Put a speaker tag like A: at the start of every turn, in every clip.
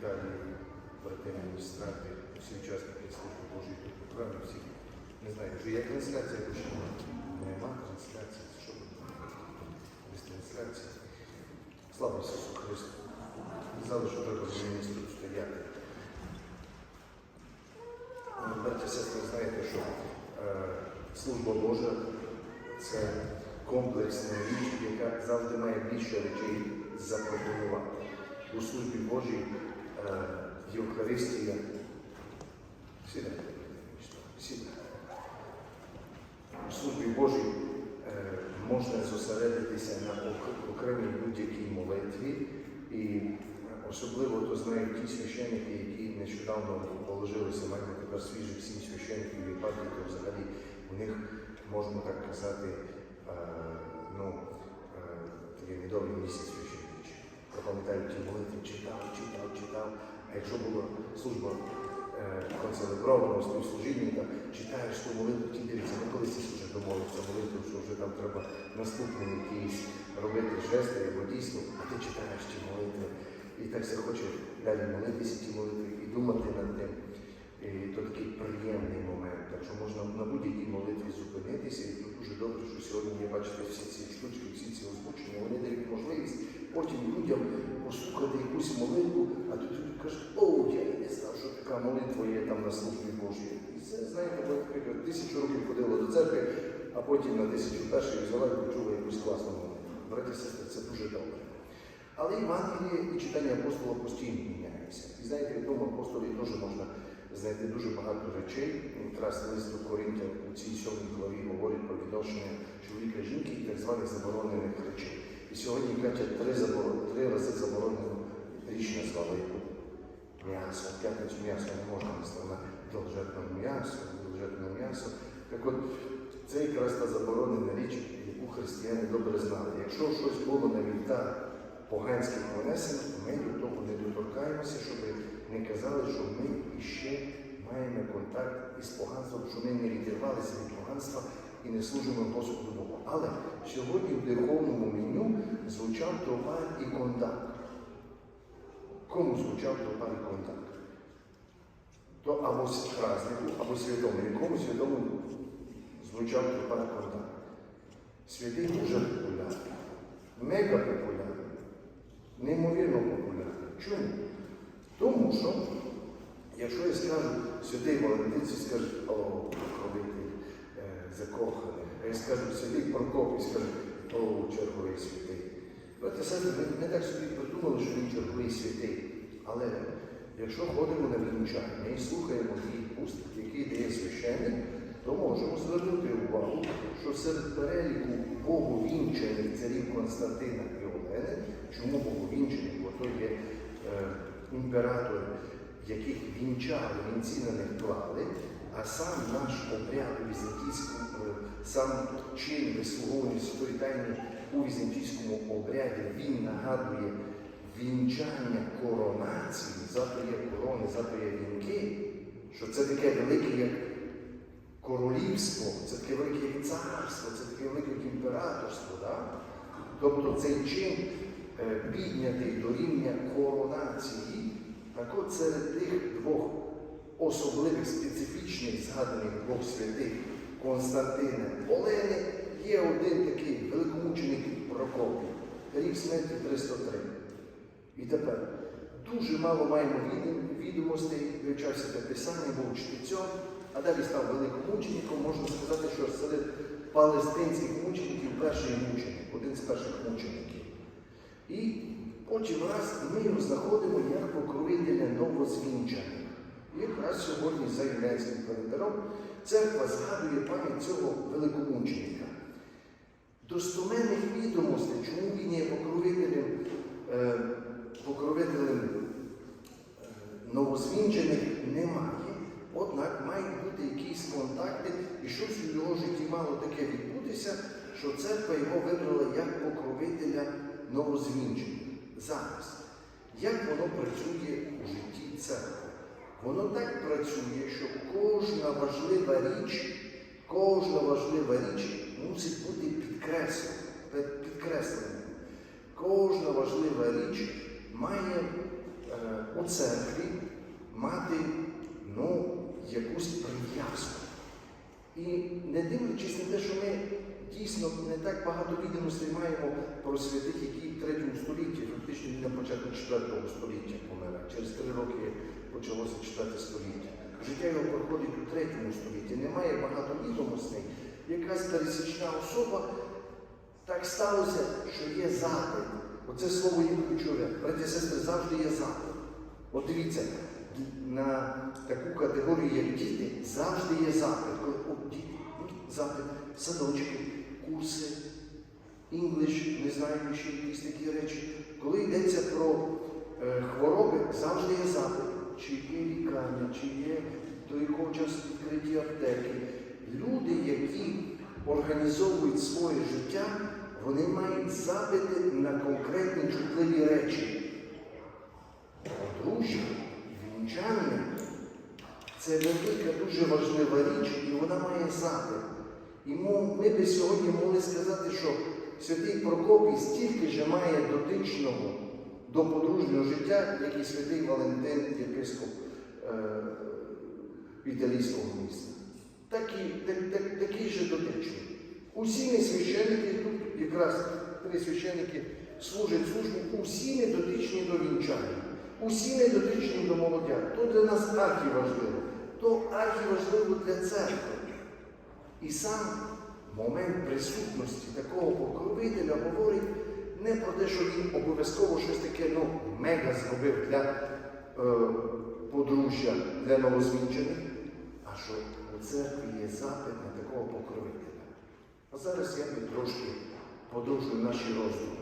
A: Віталію, брати міністрати, всі учасники служби Божої тут у храмі, всі. Не знаю, вже є трансляція, ще нема трансляції. Що ви? Без трансляції. Слава Ісусу Христу. Казали, що треба з міністром стояти. Браття сестри, знаєте, що е, служба Божа це комплексна річ, яка завжди має більше речей запропонувати. У службі Божій Євхаристія. Сідайте, сідайте. У службі Божій е, можна зосередитися на ок- окремій будь-якій молитві, і особливо то знають ті священники, які нещодавно положилися, маємо тепер свіжих сім священників і єпархії, то взагалі у них можна так казати, е, ну, е, такий медовий місяць священничий. Пам'ятаю ті А якщо була служба е, концелеброваного співслужінника, читаєш ту молитву, ті дивиться, не колись вже домовився молитву, що вже там треба наступний якийсь робити жести або дійсно, а ти читаєш ті молитви. І так все хоче далі молитися ті молитви і думати над тим. І то такий приємний момент. Так що можна на будь-якій молитві зупинитися, і тут дуже добре, що сьогодні є, бачите, всі ці штучки, всі ці озвучення, вони дають можливість потім людям послухати якусь молитву, а тут люди кажуть, о, я не знав, що така молитва є там на службі Божій. І це, знаєте, наприклад, тисячу років ходила до церкви, а потім на тисячу перших взяла і почула якусь класну молитву. Браті сестри, це дуже добре. Але Євангеліє і читання апостола постійно міняється. І знаєте, в тому апостолі теж можна знайти дуже багато речей. Якраз лист до Коринтян у цій сьомій главі говорить про відношення чоловіка жінки і так званих заборонених речей. І сьогодні кажуть, три, заборон, три рази назвали м'ясо. В п'ятницю м'ясо не можна наставляти должетне м'ясо, должетне м'ясо. Так от, це якраз та заборонена річ, яку християни добре знали. Якщо щось було на вівтар поганських понесень, ми до того не доторкаємося, щоб не казали, що ми іще маємо контакт із поганством, що ми не відірвалися від поганства і не служимо Господу Богу. Але сьогодні в духовному меню звучав товар і контакт. Кому звучав і контакт? То або празднику, або святому. Якому святому звучав і контакт? Святий дуже популярний, мега популярний, неймовірно популярний. Чому? Тому що, якщо я скажу святий Валентин, всі скажуть, о, покровитель е, закоханих. А я скажу святий Прокопій, скажуть, о, черговий святий. Братья сестри, ми, ми так собі придумали, що він черговий святий. Але якщо ходимо на вінчання і слухаємо ті уст, які дає священник, то можемо звернути увагу, що серед переліку Богу вінчених царів Константина і Олени, чому Богу вінчених, бо то є е, імператор, яких вінчали, вінці на них клали, а сам наш обряд у візантійському, е, сам чин вислуговування святої тайни у візантійському обряді, він нагадує вінчання коронації, зато корони, зато є вінки, що це таке велике, як королівство, це таке велике як царство, це таке велике як імператорство. Да? Тобто цей чин е, піднятий до рівня коронації, так от серед тих двох особливих специфічних згаданих двох святих Константина Олени є один такий великомученик Прокопій, рік смерті 303. Тепер дуже мало маємо відом- відомостей, вивчався те писання, був чтецем, а далі став великомучеником. Можна сказати, що серед палестинських мучеників перший мученик, один з перших мучеників. І потім раз ми його знаходимо як покровителя новозвінчаних. Якраз сьогодні за юлянським календаром церква згадує пам'ять цього великомученика. Достоменних відомостей, чому він є покровителем, е, покровителем новозвінчених, немає. Однак мають бути якісь контакти, і щось у його житті мало таке відбутися, що церква його вибрала як покровителя новозвінчених. Зараз, як воно працює у житті церкви? Воно так працює, що кожна важлива річ, кожна важлива річ мусить бути підкреслена. підкреслена. Кожна важлива річ має е, у церкві мати ну, якусь прив'язку. І не дивлячись на те, що ми дійсно не так багато відомостей маємо про святих, які в третьому столітті, фактично на початку четвертого століття помер. Через три роки почалося четверте століття. Життя його проходить у третьому столітті. Немає багато відомостей. Якась пересічна особа так сталося, що є запит. Оце слово є ключове. Браті сестри, завжди є запит. От дивіться, на таку категорію, як діти, завжди є запит. Коли от діти, запит, садочки, курси, інглиш, не знаю, ще якісь такі речі. Коли йдеться про е, хвороби, завжди є запит. Чи є лікарня, чи є якого часу відкриті аптеки. Люди, які організовують своє життя, вони мають запити на конкретні чутливі речі. Подружжя, вінчання це велика, дуже важлива річ, і вона має запит. І ми би сьогодні могли сказати, що святий Прокопій стільки же має дотичного до подружнього життя, як і святий Валентин, єпископ е, італійського міста. Такий, так, так, же дотичний. Усі ми священники, тут якраз три священники служать службу, усі ми дотичні до вінчання, усі ми дотичні до молодят. То для нас архі важливо, то архі важливо для церкви. І сам момент присутності такого покровителя говорить не про те, що він обов'язково щось таке ну, мега зробив для е, подружжя, для новозвінчених, а що у церкві є запит на такого покровителя. А зараз я трошки подовжую наші роздуми.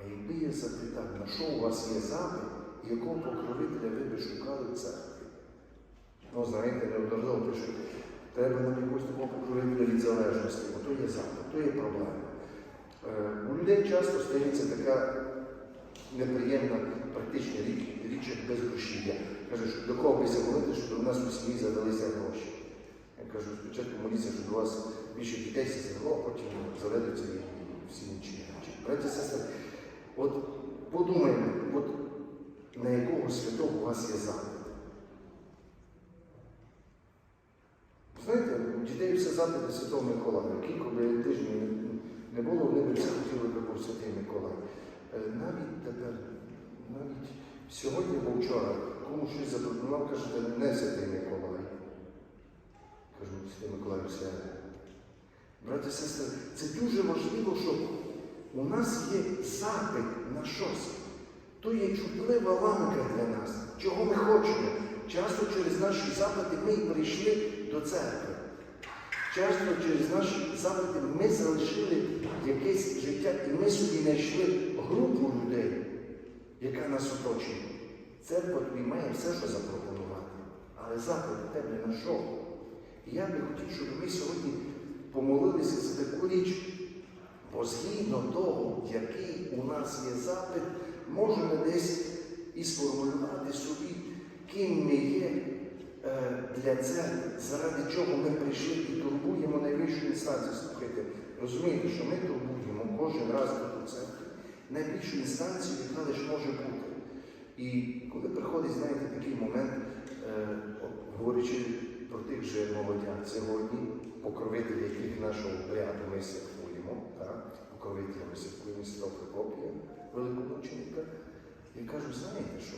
A: А якби я запитав, на що у вас є запит, і якого покровителя ви би шукали в церкві? Ну, знаєте, неодноразово пишуть, треба нам якогось такого покровителя від залежності, бо то є запит, то є проблема. Е, у людей часто стається така неприємна практична річ, річ як безгрошів'я. Кажеш, до кого бися молити, щоб у нас у сім'ї задалися гроші. Я кажу, спочатку моліться, щоб у вас більше дітей сізнало, потім заведуться і всі інші. Браті сестри, от подумайте, от на якого святого у вас є запит. Знаєте, у дітей все запити Святого Миколая. Кілька би тижнів не було, вони б все хотіли би був Святий Миколай. Е, Навіть тепер, навіть сьогодні або вчора, кому щось запропонував, кажете, не Святий Миколай. Кажу, Святий Миколай все. Брати і сестри, це дуже важливо, щоб у нас є запит на щось. То є чутлива ланка для нас, чого ми хочемо. Часто через наші запити ми прийшли до церкви. Часто через наші запити ми залишили якесь життя, і ми собі знайшли групу людей, яка нас оточує. Церква тобі має все, що запропонувати. Але запит тебе на що? І я би хотів, щоб ми сьогодні помолилися за таку річ, бо згідно того, який у нас є запит, можемо десь і сформулювати собі, ким ми є е, для церкви, заради чого ми прийшли і турбуємо найвищу інстанцію. Слухайте, розумієте, що ми турбуємо кожен раз до церкви найбільшу інстанцію, яка лише може бути. І коли приходить, знаєте, такий момент, е, говорячи про тих же молодят сьогодні, покровителі, яких нашого обряду ми святкуємо, покровителя ми святкуємо Святого Прокопія, великомученика, я кажу, знаєте що?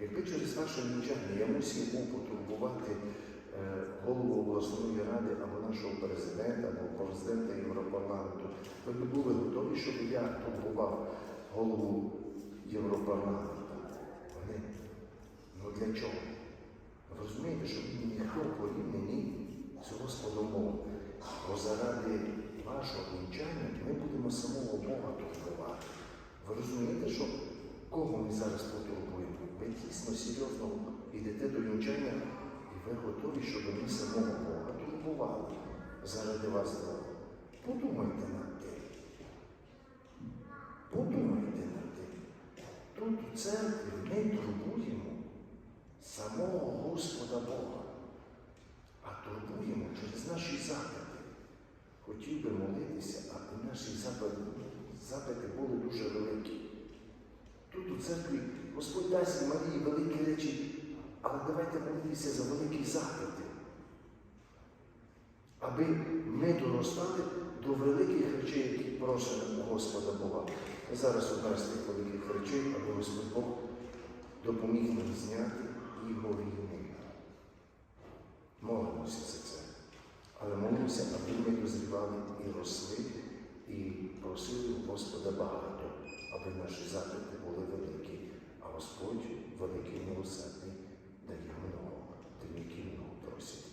A: Якби через ваше навчання я мусив був потурбувати е, голову обласної ради або нашого президента, або президента Європарламенту, ви б були готові, щоб я турбував голову Європарламенту. Вони, ну для чого? Ви розумієте, що він ніхто порівняний з Господом Богом. Бо заради вашого вінчання ми будемо самого Бога турбувати. Ви розумієте, що кого ми зараз потурбуємо? Ви дійсно серйозно йдете до вінчання, і ви готові, щоб ми самого Бога турбували заради вас двох. Подумайте над тим. Подумайте над тим. Тут у церкві ми турбуємо самого Господа Бога, а турбуємо через наші запити. Хотів би молитися, аби наші запити, запити були дуже великі. Тут у церкві Господь дасть Марії великі речі, але давайте молитися за великі запити. Аби ми доростали до великих речей, які просимо Господа Бога. І зараз одна тих великих речей, аби Господь Бог допоміг нам зняти його війни. Молимося за це. Але молимося, аби ми дозрівали і росли, і просили Господа багато, аби наші запити були великі, а Господь великий милосердний дає много, тим, які много просять.